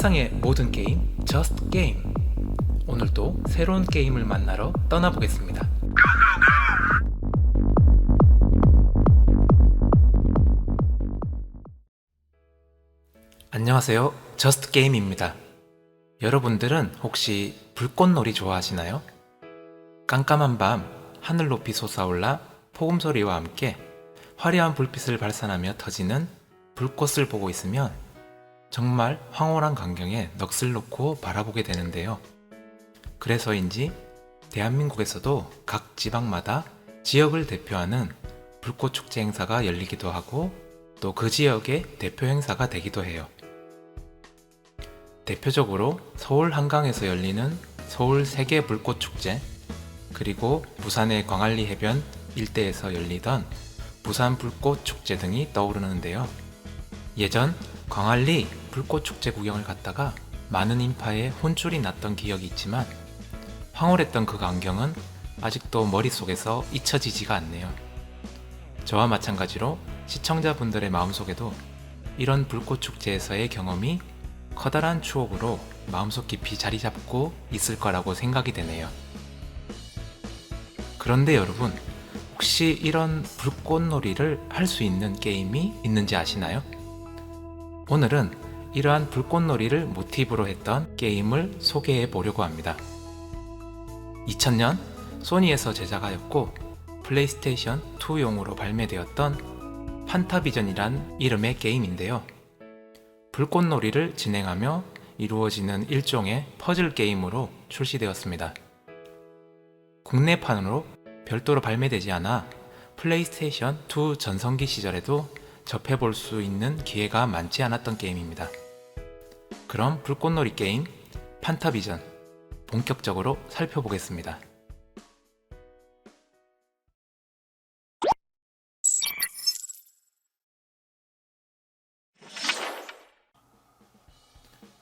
세상의 모든 게임, Just Game. 오늘도 새로운 게임을 만나러 떠나보겠습니다. 안녕하세요. 저스트 게임입니다. 여러분들은 혹시 불꽃놀이 좋아하시나요? 깜깜한 밤 하늘 높이 솟아올라 폭음 소리와 함께 화려한 불빛을 발산하며 터지는 불꽃을 보고 있으면 정말 황홀한 광경에 넋을 놓고 바라보게 되는데요. 그래서인지 대한민국에서도 각 지방마다 지역을 대표하는 불꽃 축제 행사가 열리기도 하고 또 그 지역의 대표 행사가 되기도 해요. 대표적으로 서울 한강에서 열리는 서울 세계 불꽃 축제, 그리고 부산의 광안리 해변 일대에서 열리던 부산 불꽃 축제 등이 떠오르는데요. 예전 광안리 불꽃 축제 구경을 갔다가 많은 인파에 혼쭐이 났던 기억이 있지만 황홀했던 그 광경은 아직도 머릿속에서 잊혀지지가 않네요. 저와 마찬가지로 시청자분들의 마음속에도 이런 불꽃 축제에서의 경험이 커다란 추억으로 마음속 깊이 자리 잡고 있을 거라고 생각이 되네요. 그런데 여러분, 혹시 이런 불꽃놀이를 할 수 있는 게임이 있는지 아시나요? 오늘은 이러한 불꽃놀이를 모티브로 했던 게임을 소개해 보려고 합니다. 2000년 소니에서 제작하였고 플레이스테이션 2용으로 발매되었던 판타비전이란 이름의 게임인데요. 불꽃놀이를 진행하며 이루어지는 일종의 퍼즐 게임으로 출시되었습니다. 국내판으로 별도로 발매되지 않아 플레이스테이션 2 전성기 시절에도 접해볼 수 있는 기회가 많지 않았던 게임입니다. 그럼 불꽃놀이 게임 판타비전 본격적으로 살펴보겠습니다.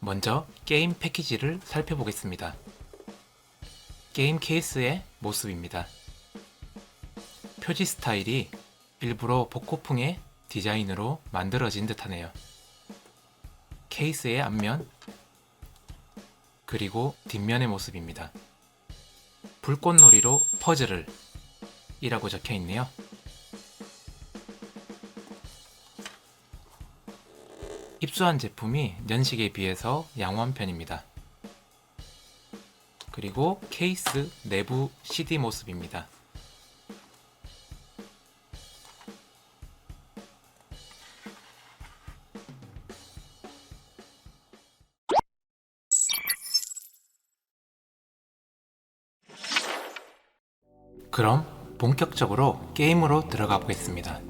먼저 게임 패키지를 살펴보겠습니다. 게임 케이스의 모습입니다. 표지 스타일이 일부러 복고풍의 디자인으로 만들어진 듯하네요. 케이스의 앞면 그리고 뒷면의 모습입니다. 불꽃놀이로 퍼즐을 이라고 적혀 있네요. 입수한 제품이 연식에 비해서 양호한 편입니다. 그리고 케이스 내부 CD 모습입니다. 본격적으로 게임으로 들어가 보겠습니다.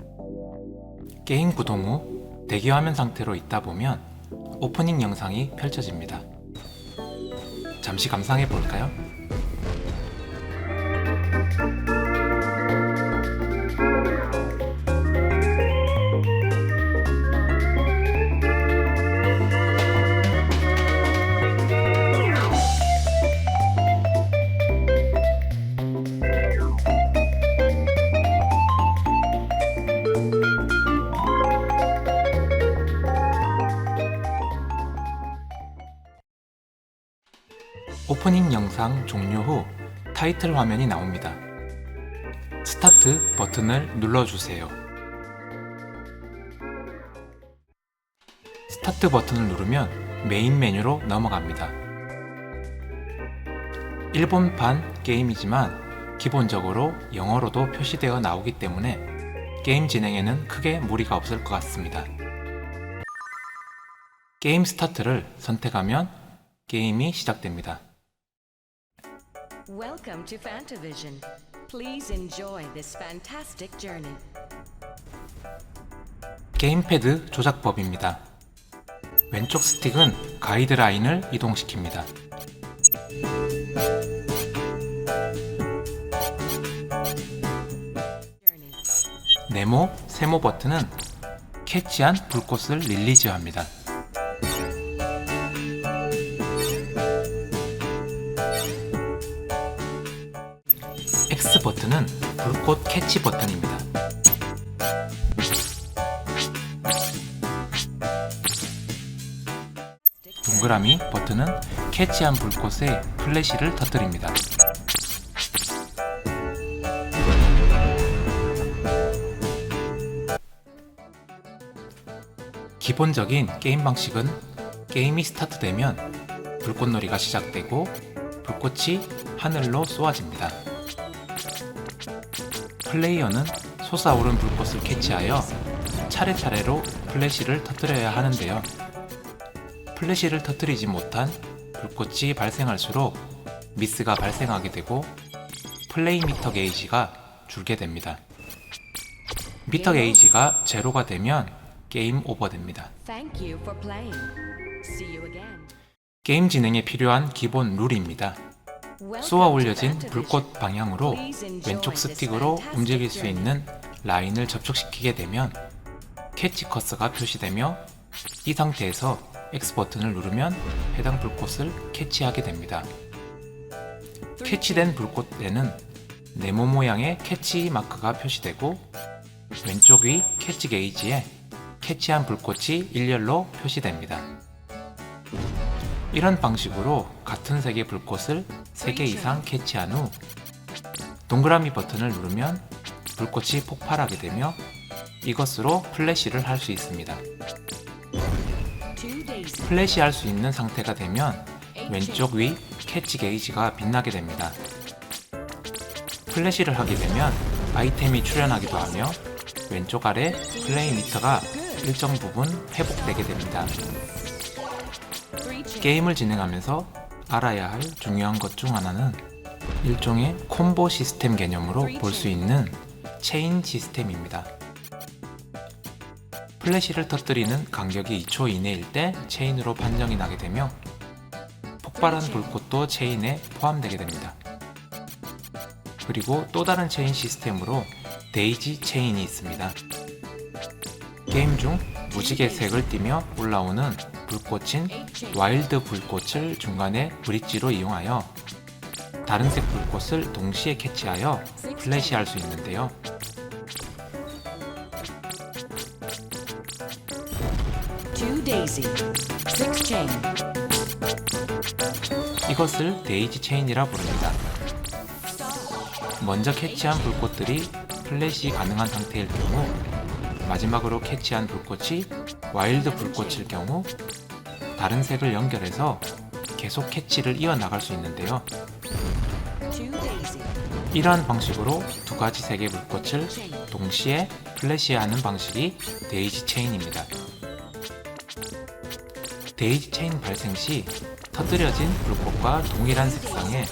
게임 구동 후 대기화면 상태로 있다 보면 오프닝 영상이 펼쳐집니다. 잠시 감상해 볼까요? 오프닝 영상 종료 후 타이틀 화면이 나옵니다. 스타트 버튼을 눌러주세요. 스타트 버튼을 누르면 메인 메뉴로 넘어갑니다. 일본판 게임이지만 기본적으로 영어로도 표시되어 나오기 때문에 게임 진행에는 크게 무리가 없을 것 같습니다. 게임 스타트를 선택하면 게임이 시작됩니다. Welcome to Fantavision. Please enjoy this fantastic journey. 게임패드 조작법입니다. 왼쪽 스틱은 가이드라인을 이동시킵니다. 네모, 세모 버튼은 캐치한 불꽃을 릴리즈합니다. X 버튼은 불꽃 캐치 버튼입니다. 동그라미 버튼은 캐치한 불꽃에 플래시를 터뜨립니다. 기본적인 게임 방식은 게임이 스타트되면 불꽃놀이가 시작되고 불꽃이 하늘로 쏘아집니다. 플레이어는 솟아오른 불꽃을 캐치하여 차례차례로 플래시를 터뜨려야 하는데요. 플래시를 터뜨리지 못한 불꽃이 발생할수록 미스가 발생하게 되고 플레이 미터 게이지가 줄게 됩니다. 미터 게이지가 제로가 되면 게임 오버됩니다. 게임 진행에 필요한 기본 룰입니다. 쏘아 올려진 불꽃 방향으로 왼쪽 스틱으로 움직일 수 있는 라인을 접촉시키게 되면 캐치 커서가 표시되며 이 상태에서 X 버튼을 누르면 해당 불꽃을 캐치하게 됩니다. 캐치된 불꽃에는 네모 모양의 캐치 마크가 표시되고 왼쪽 위 캐치 게이지에 캐치한 불꽃이 일렬로 표시됩니다. 이런 방식으로 같은 색의 불꽃을 3개 이상 캐치한 후 동그라미 버튼을 누르면 불꽃이 폭발하게 되며 이것으로 플래시를 할 수 있습니다. 플래시 할 수 있는 상태가 되면 왼쪽 위 캐치 게이지가 빛나게 됩니다. 플래시를 하게 되면 아이템이 출현하기도 하며 왼쪽 아래 플레이 미터가 일정 부분 회복되게 됩니다. 게임을 진행하면서 알아야 할 중요한 것 중 하나는 일종의 콤보 시스템 개념으로 볼 수 있는 체인 시스템입니다. 플래시를 터뜨리는 간격이 2초 이내일 때 체인으로 판정이 나게 되며 폭발한 불꽃도 체인에 포함되게 됩니다. 그리고 또 다른 체인 시스템으로 데이지 체인이 있습니다. 게임 중 무지개 색을 띠며 올라오는 불꽃인 와일드 불꽃을 중간에 브릿지로 이용하여 다른 색 불꽃을 동시에 캐치하여 플래시할 수 있는데요. 이것을 데이지 체인이라 부릅니다. 먼저 캐치한 불꽃들이 플래시 가능한 상태일 경우 마지막으로 캐치한 불꽃이 와일드 불꽃일 경우 다른 색을 연결해서 계속 캐치를 이어나갈 수 있는데요. 이러한 방식으로 두 가지 색의 불꽃을 동시에 플래시하는 방식이 데이지 체인입니다. 데이지 체인 발생 시 터뜨려진 불꽃과 동일한 색상의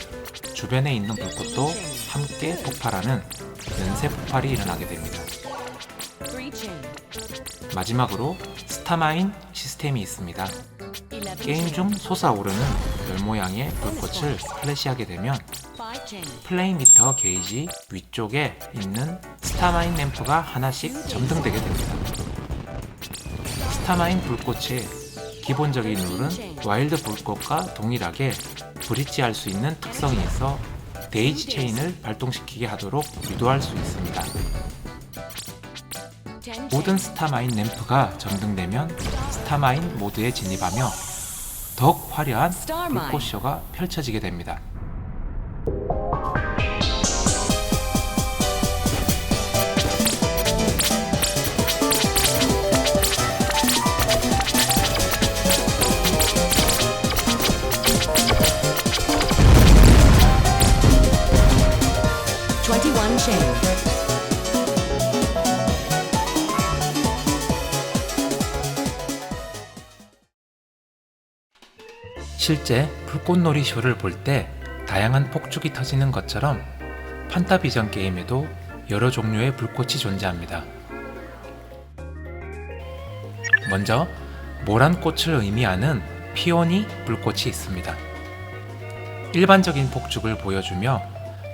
주변에 있는 불꽃도 함께 폭발하는 연쇄 폭발이 일어나게 됩니다. 마지막으로 스타마인 시스템이 있습니다. 게임. 중 솟아오르는 별 모양의 불꽃을 플래시하게 되면 Five chain. 플레이 미터 게이지 위쪽에 있는 스타마인 램프가 하나씩 점등되게 됩니다. 스타마인 불꽃의 기본적인 룰은 와일드 불꽃과 동일하게 브릿지할 수 있는 특성이 있어 데이지 체인을 발동시키게 하도록 유도할 수 있습니다. 모든. 스타마인 램프가 점등되면 스타마인 모드에 진입하며 더욱 화려한 불꽃쇼가 펼쳐지게 됩니다. 실제 불꽃놀이 쇼를 볼 때 다양한 폭죽이 터지는 것처럼 판타비전 게임에도 여러 종류의 불꽃이 존재합니다. 먼저 모란 꽃을 의미하는 피오니 불꽃이 있습니다. 일반적인 폭죽을 보여주며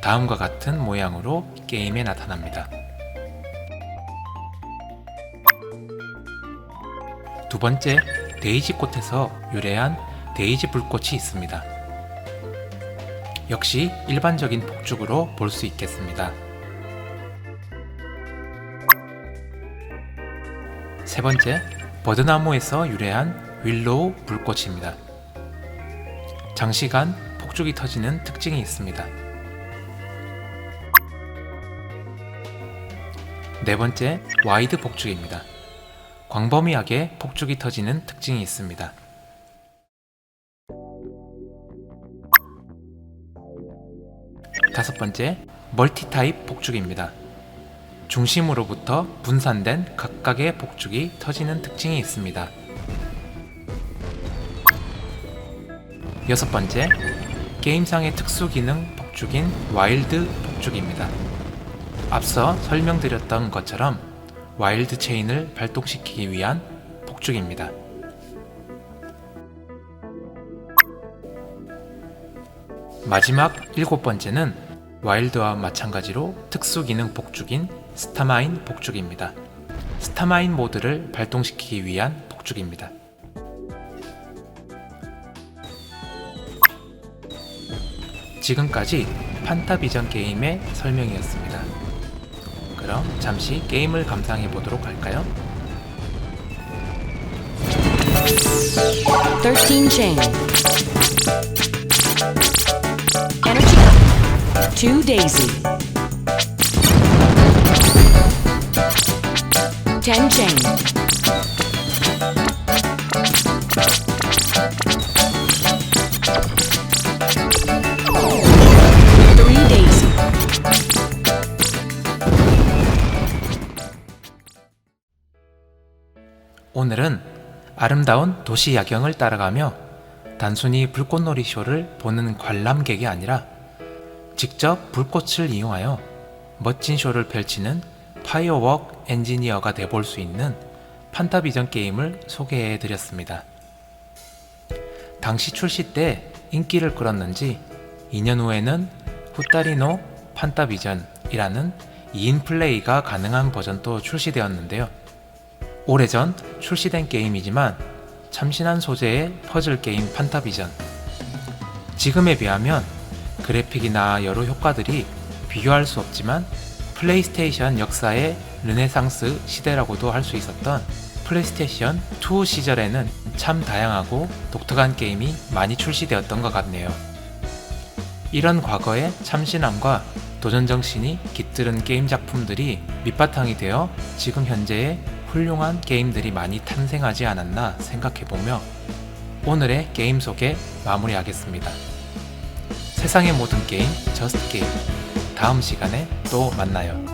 다음과 같은 모양으로 게임에 나타납니다. 두 번째, 데이지 꽃에서 유래한 데이지 불꽃이 있습니다. 역시 일반적인 폭죽으로 볼 수 있겠습니다. 세 번째, 버드나무에서 유래한 윌로우 불꽃입니다. 장시간 폭죽이 터지는 특징이 있습니다. 네 번째, 와이드 폭죽입니다. 광범위하게 폭죽이 터지는 특징이 있습니다. 다섯 번째, 멀티 타입 폭죽입니다. 중심으로부터 분산된 각각의 폭죽이 터지는 특징이 있습니다. 여섯 번째, 게임상의 특수 기능 폭죽인 와일드 폭죽입니다. 앞서 설명드렸던 것처럼 와일드 체인을 발동시키기 위한 폭죽입니다. 마지막 일곱 번째는 와일드와 마찬가지로 특수 기능 폭죽인 스타마인 폭죽입니다. 스타마인 모드를 발동시키기 위한 폭죽입니다. 지금까지 판타비전 게임의 설명이었습니다. 그럼 잠시 게임을 감상해 보도록 할까요? 13 chain. 2 daisy. 10 chain. Three. 오늘은 아름다운 도시 야경을 따라가며 단순히 불꽃놀이 쇼를 보는 관람객이 아니라 직접 불꽃을 이용하여 멋진 쇼를 펼치는 파이어웍 엔지니어가 돼볼 수 있는 판타비전 게임을 소개해 드렸습니다. 당시 출시 때 인기를 끌었는지 2년 후에는 후타리노 판타비전이라는 2인 플레이가 가능한 버전도 출시되었는데요. 오래전 출시된 게임이지만 참신한 소재의 퍼즐 게임 판타비전. 지금에 비하면 그래픽이나 여러 효과들이 비교할 수 없지만 플레이스테이션 역사의 르네상스 시대라고도 할 수 있었던 플레이스테이션 2 시절에는 참 다양하고 독특한 게임이 많이 출시되었던 것 같네요. 이런 과거의 참신함과 도전 정신이 깃드는 게임 작품들이 밑바탕이 되어 지금 현재의 훌륭한 게임들이 많이 탄생하지 않았나 생각해보며 오늘의 게임 소개 마무리하겠습니다. 세상의 모든 게임, 저스트 게임. 다음 시간에 또 만나요.